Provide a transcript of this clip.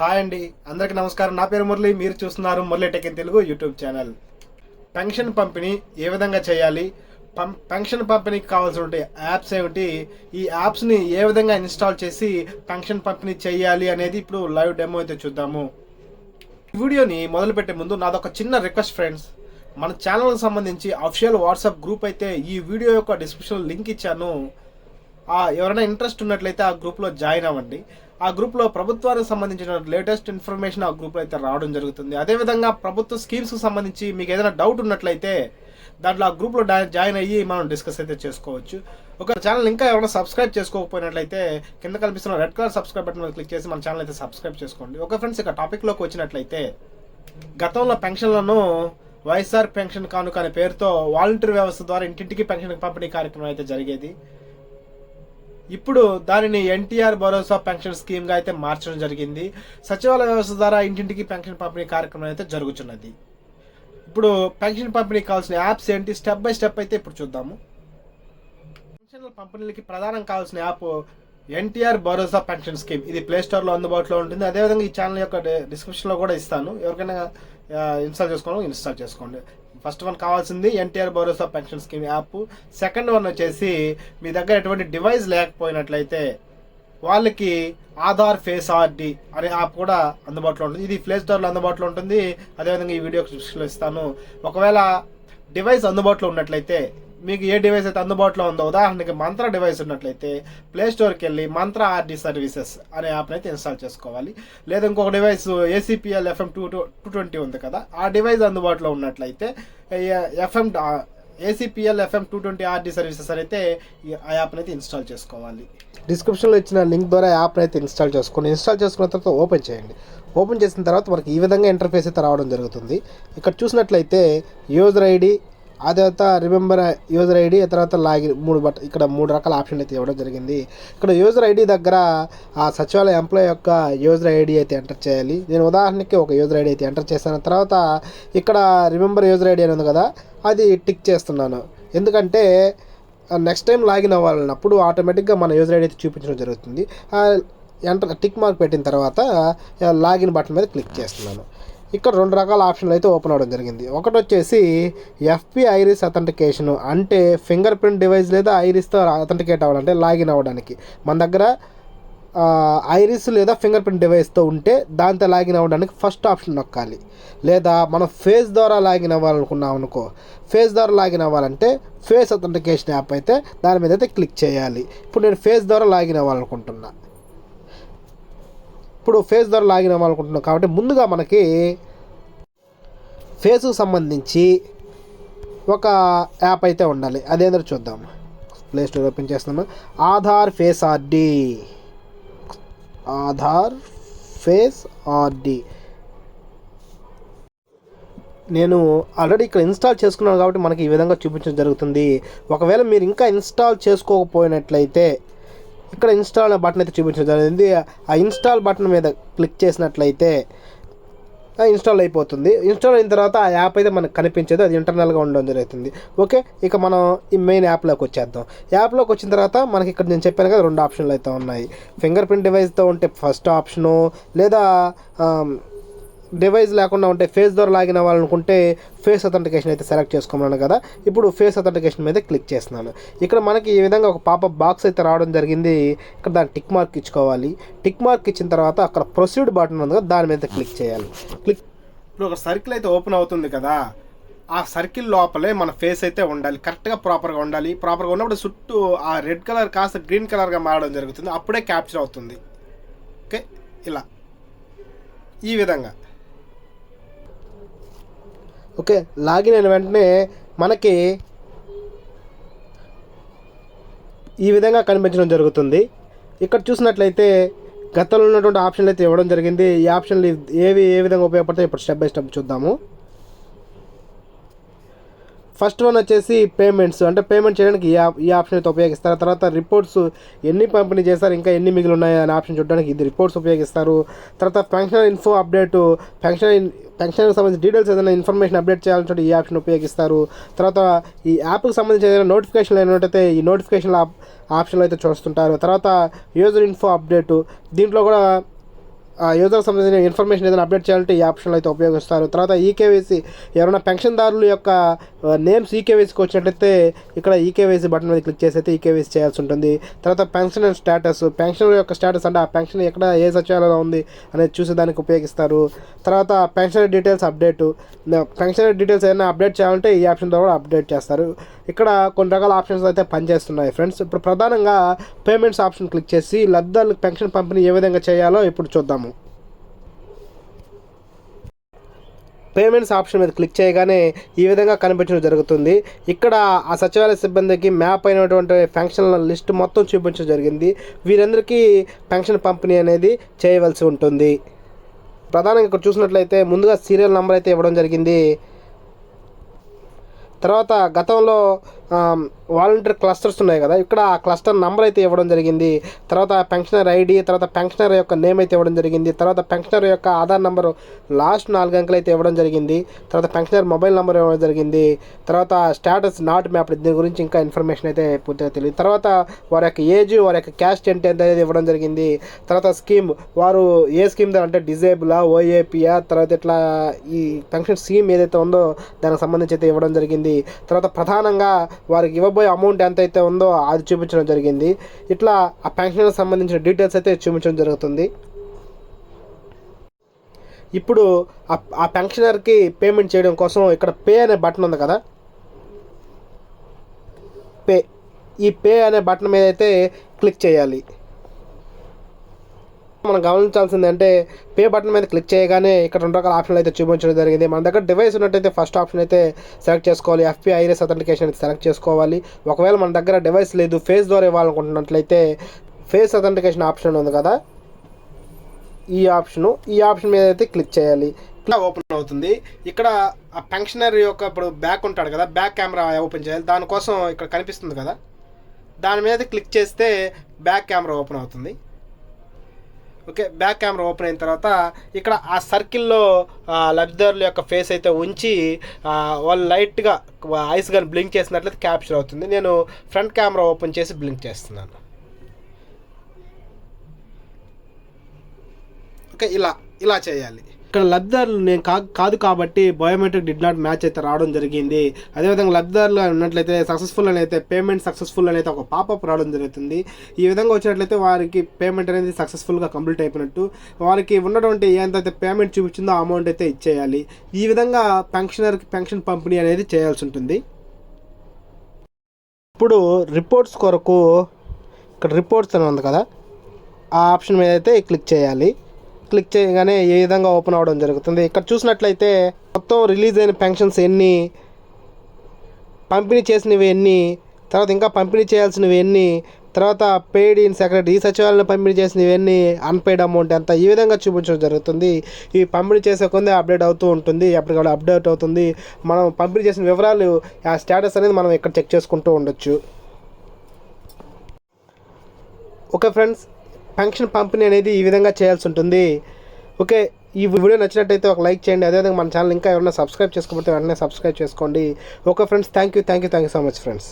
Hi అండి. అందరికీ నమస్కారం. నా పేరు మురళి. మీరు చూస్తున్నారు Murali tech in Telugu YouTube channel. Pension పంపిణీ ఏ విధంగా చేయాలి? పం పెన్షన్ పంపిణీకి కావాల్సిన యాప్స్ ఏమిటి? ఈ యాప్స్ని ఏ విధంగా ఇన్స్టాల్ చేసి పెన్షన్ పంపిణీ చేయాలి అనేది ఇప్పుడు లైవ్ డెమో అయితే చూద్దాము. ఈ వీడియోని మొదలుపెట్టే ముందు నాదొక చిన్న రిక్వెస్ట్ ఫ్రెండ్స్. మన ఛానల్కి సంబంధించి అఫిషియల్ వాట్సాప్ గ్రూప్ అయితే ఈ వీడియో యొక్క డిస్క్రిప్షన్ లింక్ ఇచ్చాను. ఎవరైనా ఇంట్రెస్ట్ ఉన్నట్లయితే ఆ గ్రూప్లో జాయిన్ అవ్వండి. ఆ గ్రూప్లో ప్రభుత్వానికి సంబంధించిన లేటెస్ట్ ఇన్ఫర్మేషన్ ఆ గ్రూప్లో అయితే రావడం జరుగుతుంది. అదేవిధంగా ప్రభుత్వ స్కీమ్స్కి సంబంధించి మీకు ఏదైనా డౌట్ ఉన్నట్లయితే దాంట్లో ఆ గ్రూప్లో జాయిన్ అయ్యి మనం డిస్కస్ అయితే చేసుకోవచ్చు. ఒక ఛానల్ ఇంకా ఎవరైనా సబ్స్క్రైబ్ చేసుకోకపోయినట్లయితే కింద కనిపిస్తున్న రెడ్ కలర్ సబ్స్క్రైబ్ బటన్ మీద క్లిక్ చేసి మన ఛానల్ అయితే సబ్స్క్రైబ్ చేసుకోండి. ఒక ఫ్రెండ్స్ ఇక టాపిక్లోకి వచ్చినట్లయితే గతంలో పెన్షన్లను వైఎస్ఆర్ పెన్షన్ కానుక అనే పేరుతో వాలంటీర్ వ్యవస్థ ద్వారా ఇంటింటికి పెన్షన్ పంపిణీ కార్యక్రమం అయితే జరిగేది. ఇప్పుడు దానిని ఎన్టీఆర్ భరోసా పెన్షన్ స్కీమ్గా అయితే మార్చడం జరిగింది. సచివాలయ వ్యవస్థ ద్వారా ఇంటింటికి పెన్షన్ పంపిణీ కార్యక్రమం అయితే జరుగుతున్నది. ఇప్పుడు పెన్షన్ పంపిణీ కావాల్సిన యాప్స్ ఏంటి? స్టెప్ బై స్టెప్ అయితే ఇప్పుడు చూద్దాము. పెన్షన్ల పంపిణీలకి ప్రధానం కావాల్సిన యాప్ ఎన్టీఆర్ భరోసా పెన్షన్ స్కీమ్ ఇది ప్లే స్టోర్లో అందుబాటులో ఉంటుంది. అదేవిధంగా ఈ ఛానల్ యొక్క డిస్క్రిప్షన్లో కూడా ఇస్తాను. ఎవరికైనా ఇన్స్టాల్ చేసుకోవాలి ఇన్స్టాల్ చేసుకోండి. ఫస్ట్ వన్ కావాల్సింది NTR Bharosa pension scheme app. Second one వచ్చేసి మీ దగ్గర ఎటువంటి డివైస్ లేకపోయినట్లయితే వాళ్ళకి ఆధార్ ఫేస్ ఆర్డి అనే యాప్ కూడా అందుబాటులో ఉంటుంది. ఇది ప్లే స్టోర్లో అందుబాటులో ఉంటుంది. అదేవిధంగా ఈ వీడియో డిస్క్రిప్షన్లో ఇస్తాను. ఒకవేళ డివైస్ అందుబాటులో ఉన్నట్లయితే మీకు ఏ డివైస్ అయితే అందుబాటులో ఉందో ఉదాహరణకి మంత్ర డివైస్ ఉన్నట్లయితే ప్లే స్టోర్కి వెళ్ళి మంత్ర ఆర్డి సర్వీసెస్ అనే యాప్ని అయితే ఇన్స్టాల్ చేసుకోవాలి. లేదా ఇంకొక device ACPL FM two two twenty ఉంది కదా ఆ డివైస్ అందుబాటులో ఉన్నట్లయితే FM ACPL FM two twenty RD services అయితే ఆ యాప్ని అయితే ఇన్స్టాల్ చేసుకోవాలి. డిస్క్రిప్షన్లో ఇచ్చిన లింక్ ద్వారా యాప్ని అయితే ఇన్స్టాల్ చేసుకోండి. ఇన్స్టాల్ చేసుకున్న తర్వాత ఓపెన్ చేయండి. ఓపెన్ చేసిన తర్వాత మనకి ఈ విధంగా ఇంటర్ఫేస్ అయితే రావడం జరుగుతుంది. ఇక్కడ చూసినట్లయితే యూజర్ ఐడి ఆ తర్వాత రిమెంబర్ యూజర్ ఐడి తర్వాత లాగిన్ మూడు బట్ ఇక్కడ మూడు రకాల ఆప్షన్లు అయితే ఇవ్వడం జరిగింది. ఇక్కడ యూజర్ ఐడి దగ్గర ఆ సచివాలయ ఎంప్లాయ్ యొక్క యూజర్ ఐడి అయితే ఎంటర్ చేయాలి. నేను ఉదాహరణకి ఒక యూజర్ ఐడి అయితే ఎంటర్ చేశాను. తర్వాత ఇక్కడ రిమెంబర్ యూజర్ ఐడి అని ఉంది కదా అది టిక్ చేస్తున్నాను. ఎందుకంటే నెక్స్ట్ టైం లాగిన్ అవ్వాలన్నప్పుడు ఆటోమేటిక్గా మన యూజర్ ఐడి అయితే చూపించడం జరుగుతుంది. ఎంటర్ టిక్ మార్క్ పెట్టిన తర్వాత లాగిన్ బటన్ మీద క్లిక్ చేస్తున్నాను. ఇక్కడ రెండు రకాల ఆప్షన్లు అయితే ఓపెన్ అవ్వడం జరిగింది. ఒకటి వచ్చేసి ఎఫ్పి ఐరిస్ అథెంటికేషన్ అంటే ఫింగర్ ప్రింట్ డివైస్ లేదా ఐరిస్తో అథెంటికేట్ అవ్వాలంటే లాగిన్ అవ్వడానికి. మన దగ్గర ఐరిస్ లేదా ఫింగర్ ప్రింట్ డివైస్తో ఉంటే దాంతో లాగిన్ అవ్వడానికి ఫస్ట్ ఆప్షన్ నొక్కాలి. లేదా మనం ఫేస్ ద్వారా లాగిన్ అవ్వాలనుకున్నాం అనుకో ఫేస్ ద్వారా లాగిన్ అవ్వాలంటే ఫేస్ అథెంటికేషన్ యాప్ అయితే దాని మీద అయితే క్లిక్ చేయాలి. ఇప్పుడు నేను ఫేస్ ద్వారా లాగిన్ అవ్వాలనుకుంటున్నాను ఇప్పుడు ఫేస్ ద్వారా లాగిన్ అవ్వాలనుకుంటున్నాం కాబట్టి ముందుగా మనకి ఫేస్కు సంబంధించి ఒక యాప్ అయితే ఉండాలి. అదేందో చూద్దాం. ప్లే స్టోర్ ఓపెన్ చేస్తున్నాను Aadhaar face RD Aadhaar face RD నేను ఆల్రెడీ ఇక్కడ ఇన్స్టాల్ చేసుకున్నాను కాబట్టి మనకి ఈ విధంగా చూపించడం జరుగుతుంది. ఒకవేళ మీరు ఇంకా ఇన్స్టాల్ చేసుకోకపోయినట్లయితే ఇక్కడ ఇన్స్టాల్ అనే బటన్ అయితే చూపించడం జరిగింది. ఆ ఇన్స్టాల్ బటన్ మీద క్లిక్ చేసినట్లయితే ఆ ఇన్స్టాల్ అయిపోతుంది. ఇన్స్టాల్ అయిన తర్వాత ఆ యాప్ అయితే మనకు కనిపించదు. అది ఇంటర్నల్గా ఉండడం జరుగుతుంది. ఓకే ఇక మనం ఈ మెయిన్ యాప్లోకి వచ్చేద్దాం. యాప్లోకి వచ్చిన తర్వాత మనకి ఇక్కడ నేను చెప్పాను కదా రెండు ఆప్షన్లు అయితే ఉన్నాయి. ఫింగర్ ప్రింట్ డివైస్తో ఉంటే ఫస్ట్ ఆప్షను లేదా డివైస్ లేకుండా ఉంటే ఫేస్ ద్వారా లాగిన్ అవ్వాలనుకుంటే ఫేస్ అథెంటికేషన్ అయితే సెలెక్ట్ చేసుకున్నాను కదా. ఇప్పుడు ఫేస్ అథెంటికేషన్ మీద క్లిక్ చేస్తున్నాను. ఇక్కడ మనకి ఈ విధంగా ఒక పాప బాక్స్ అయితే రావడం జరిగింది. ఇక్కడ దాని టిక్ మార్క్ ఇచ్చుకోవాలి. టిక్ మార్క్ ఇచ్చిన తర్వాత అక్కడ ప్రొసీడ్ బటన్ ఉంది కదా దాని మీద క్లిక్ చేయాలి. క్లిక్ ఇప్పుడు ఒక సర్కిల్ అయితే ఓపెన్ అవుతుంది కదా. ఆ సర్కిల్ లోపలే మన ఫేస్ అయితే ఉండాలి. కరెక్ట్గా ప్రాపర్గా ఉండాలి. ప్రాపర్గా ఉన్నప్పుడు చుట్టూ ఆ రెడ్ కలర్ కాస్త గ్రీన్ కలర్గా మారడం జరుగుతుంది. అప్పుడే క్యాప్చర్ అవుతుంది. ఓకే ఇలా. ఈ విధంగా. ఓకే లాగిన్ అయిన వెంటనే మనకి ఈ విధంగా కనిపించడం జరుగుతుంది. ఇక్కడ చూసినట్లయితే గతంలో ఉన్నటువంటి ఆప్షన్లు అయితే ఇవ్వడం జరిగింది. ఈ ఆప్షన్లు ఏవి ఏ విధంగా ఉపయోగపడతాయి ఇప్పుడు స్టెప్ బై స్టెప్ చూద్దాము. ఫస్ట్ వన్ వచ్చేసి పేమెంట్స్. అంటే పేమెంట్ చేయడానికి ఈ ఈ ఆప్షన్ అయితే ఉపయోగిస్తారు. తర్వాత రిపోర్ట్స్ ఎన్ని పంపిణీ చేస్తారు ఇంకా ఎన్ని మిగిలి ఉన్నాయి అనే ఆప్షన్ చూడడానికి ఇది రిపోర్ట్స్ ఉపయోగిస్తారు. తర్వాత పెన్షన్ ఇన్ఫో అప్డేట్ పెన్షన్ పెన్షన్కి సంబంధించి డీటెయిల్స్ ఏదైనా ఇన్ఫర్మేషన్ అప్డేట్ చేయాలంటే ఈ ఆప్షన్ ఉపయోగిస్తారు. తర్వాత ఈ యాప్కి సంబంధించి ఏదైనా నోటిఫికేషన్ అయినట్టయితే ఈ నోటిఫికేషన్ ఆప్షన్లు అయితే చూస్తుంటారు. తర్వాత యూజర్ ఇన్ఫో అప్డేట్. దీంట్లో కూడా యూజర్ సంబంధించిన ఇన్ఫర్మేషన్ ఏదైనా అప్డేట్ చేయాలంటే ఈ ఆప్షన్లో అయితే ఉపయోగిస్తారు. తర్వాత ఈకేవైసీ ఎవరైనా పెన్షన్దారుల యొక్క నేమ్స్ ఈకేవైసీకి వచ్చినట్లయితే ఇక్కడ ఈకేవైసీ బటన్ మీద క్లిక్ చేసి అయితే ఈకేవైసీ చేయాల్సి ఉంటుంది. తర్వాత పెన్షన్ స్టేటస్ పెన్షన్ యొక్క స్టేటస్ అంటే ఆ పెన్షన్ ఎక్కడ ఏ సచివాలయంలో ఉంది అనేది చూసేదానికి ఉపయోగిస్తారు. తర్వాత pension details update pension details ఏదైనా అప్డేట్ చేయాలంటే ఈ ఆప్షన్ ద్వారా అప్డేట్ చేస్తారు. ఇక్కడ కొన్ని రకాల ఆప్షన్స్ అయితే పనిచేస్తున్నాయి ఫ్రెండ్స్. ఇప్పుడు ప్రధానంగా పేమెంట్స్ ఆప్షన్ క్లిక్ చేసి లబ్ధాలకు పెన్షన్ పంపిణీ ఏ విధంగా చేయాలో ఇప్పుడు చూద్దాము. పేమెంట్స్ ఆప్షన్ మీద క్లిక్ చేయగానే ఈ విధంగా కనిపించడం జరుగుతుంది. ఇక్కడ ఆ సచివాలయ సిబ్బందికి మ్యాప్ అయినటువంటి పెన్షన్ల లిస్ట్ మొత్తం చూపించడం జరిగింది. వీరందరికీ పెన్షన్ పంపిణీ అనేది చేయవలసి ఉంటుంది. ప్రధానంగా ఇక్కడ చూసినట్లయితే ముందుగా సీరియల్ నెంబర్ అయితే ఇవ్వడం జరిగింది. తర్వాత గతంలో వాలంటీర్ క్లస్టర్స్ ఉన్నాయి కదా. ఇక్కడ ఆ క్లస్టర్ నెంబర్ అయితే ఇవ్వడం జరిగింది. తర్వాత పెన్షనర్ ఐడి తర్వాత పెన్షనర్ యొక్క నేమ్ అయితే ఇవ్వడం జరిగింది. తర్వాత పెన్షనర్ యొక్క ఆధార్ నెంబర్ లాస్ట్ నాలుగు అంకెలు అయితే ఇవ్వడం జరిగింది. తర్వాత పెన్షనర్ మొబైల్ నెంబర్ ఇవ్వడం జరిగింది. తర్వాత స్టేటస్ నాట్ మ్యాప్ దీని గురించి ఇంకా ఇన్ఫర్మేషన్ అయితే పూర్తిగా తెలియదు. తర్వాత వారి యొక్క ఏజ్ వారి యొక్క క్యాస్ట్ ఏంటి అనేది ఇవ్వడం జరిగింది. తర్వాత స్కీమ్ వారు ఏ స్కీమ్ ద్వారా అంటే డిజేబులా ఓఏపియా తర్వాత ఇట్లా ఈ పెన్షన్ స్కీమ్ ఏదైతే ఉందో దానికి సంబంధించి అయితే ఇవ్వడం జరిగింది. తర్వాత ప్రధానంగా వారికి ఇవ్వబోయే అమౌంట్ ఎంత అయితే ఉందో అది చూపించడం జరిగింది. ఇట్లా ఆ పెన్షన్కి సంబంధించిన డీటెయిల్స్ అయితే చూపించడం జరుగుతుంది. ఇప్పుడు ఆ పెన్షనర్కి పేమెంట్ చేయడం కోసం ఇక్కడ పే అనే బటన్ ఉంది కదా? పే ఈ పే అనే బటన్ మీద అయితే క్లిక్ చేయాలి. మనం గమనించాల్సింది అంటే పే బటన్ మీద క్లిక్ చేయగానే ఇక్కడ రెండు రకాల ఆప్షన్లు అయితే చూపించడం జరిగింది. మన దగ్గర డివైస్ ఉన్నట్టయితే ఫస్ట్ ఆప్షన్ అయితే సెలెక్ట్ చేసుకోవాలి. ఎఫ్పి ఐరస్ అథెంటికేషన్ అయితే సెలెక్ట్ చేసుకోవాలి. ఒకవేళ మన దగ్గర డివైస్ లేదు ఫేస్ ద్వారా ఇవ్వాలనుకుంటున్నట్లయితే ఫేస్ అథెంటికేషన్ ఆప్షన్ ఉంది కదా. ఈ ఆప్షను ఈ ఆప్షన్ మీద అయితే క్లిక్ చేయాలి. ఇట్లా ఓపెన్ అవుతుంది. ఇక్కడ ఆ పెన్షనర్ యొక్క ఇప్పుడు బ్యాక్ ఉంటాడు కదా బ్యాక్ కెమెరా ఓపెన్ చేయాలి. దానికోసం ఇక్కడ కనిపిస్తుంది కదా. దాని మీద క్లిక్ చేస్తే బ్యాక్ కెమెరా ఓపెన్ అవుతుంది. ఓకే బ్యాక్ కెమెరా ఓపెన్ అయిన తర్వాత ఇక్కడ ఆ సర్కిల్లో లబ్ధిదారుల యొక్క ఫేస్ అయితే ఉంచి వాళ్ళు లైట్గా ఐస్ గన్ బ్లింక్ చేసినట్లయితే క్యాప్చర్ అవుతుంది. నేను ఫ్రంట్ కెమెరా ఓపెన్ చేసి బ్లింక్ చేస్తున్నాను. ఓకే ఇలా ఇలా చేయాలి. ఇక్కడ లబ్ధిదారులు నేను కా కాదు కాబట్టి బయోమెట్రిక్ డిడ్ నాట్ మ్యాచ్ అయితే రావడం జరిగింది. అదేవిధంగా లబ్ధిదారులు ఉన్నట్లయితే సక్సెస్ఫుల్ అని అయితే పేమెంట్ సక్సెస్ఫుల్ అని అయితే ఒక పాపప్ రావడం జరుగుతుంది. ఈ విధంగా వచ్చినట్లయితే వారికి పేమెంట్ అనేది సక్సెస్ఫుల్గా కంప్లీట్ అయిపోయినట్టు వారికి ఉన్నటువంటి ఎంతైతే పేమెంట్ చూపించిందో ఆ అమౌంట్ అయితే ఇచ్చేయాలి. ఈ విధంగా పెన్షనర్కి పెన్షన్ పంపిణీ అనేది చేయాల్సి ఉంటుంది. ఇప్పుడు రిపోర్ట్స్ కొరకు ఇక్కడ రిపోర్ట్స్ అని ఉంది కదా ఆ ఆప్షన్ మీద అయితే క్లిక్ చేయాలి. క్లిక్ చేయగానే ఏ విధంగా ఓపెన్ అవ్వడం జరుగుతుంది. ఇక్కడ చూసినట్లయితే మొత్తం రిలీజ్ అయిన పెన్షన్స్ ఎన్ని పంపిణీ చేసినవి ఎన్ని తర్వాత ఇంకా పంపిణీ చేయాల్సినవి ఎన్ని తర్వాత పెయిడ్ ఇన్ సెక్రటరీ ఈ సచివాలయం పంపిణీ చేసినవి ఎన్ని అన్పెయిడ్ అమౌంట్ ఎంత ఈ విధంగా చూపించడం జరుగుతుంది. ఈ పంపిణీ చేసే కొందే అప్డేట్ అవుతూ ఉంటుంది. ఎప్పటికప్పుడు అప్డేట్ అవుతుంది. మనం పంపిణీ చేసిన వివరాలు ఆ స్టేటస్ అనేది మనం ఇక్కడ చెక్ చేసుకుంటూ ఉండొచ్చు. ఓకే ఫ్రెండ్స్ పెన్షన్ పంపిణీ అనేది ఈ విధంగా చేయాల్సి ఉంటుంది. ఓకే ఈ వీడియో నచ్చినట్టయితే ఒక లైక్ చేయండి. అదేవిధంగా మన ఛానల్ ఇంకా ఎవరైనా సబ్స్క్రైబ్ చేసుకోకపోతే వెంటనే సబ్స్క్రైబ్ చేసుకోండి. Okay friends thank you thank you thank you so much friends.